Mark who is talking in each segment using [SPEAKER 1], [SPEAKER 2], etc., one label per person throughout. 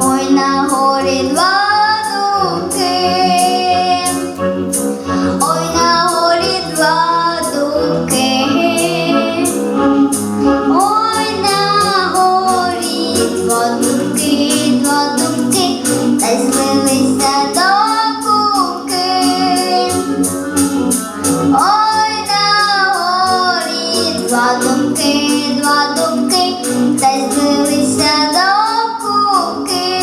[SPEAKER 1] Ой на горі два дуки, ой на горі два дуки, ой на горі два дубки, два дубки, та й злилися. думки, два думки, та й збилися до куки.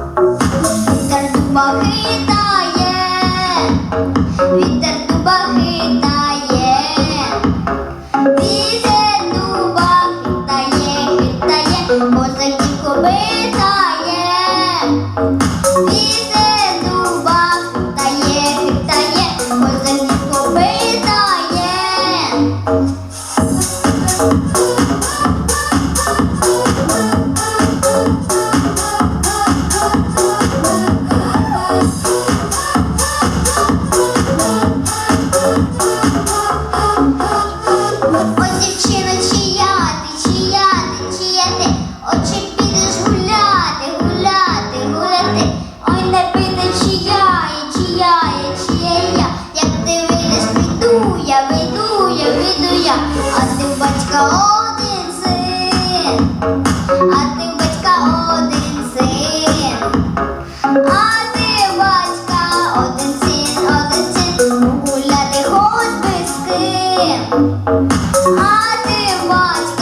[SPEAKER 1] Вітер дубахи дає, вітер я, а ти в батька один син, а ти в батька один син, а ти батька один син, один син, ну, гуляти хоч би з ким, а ти в батька.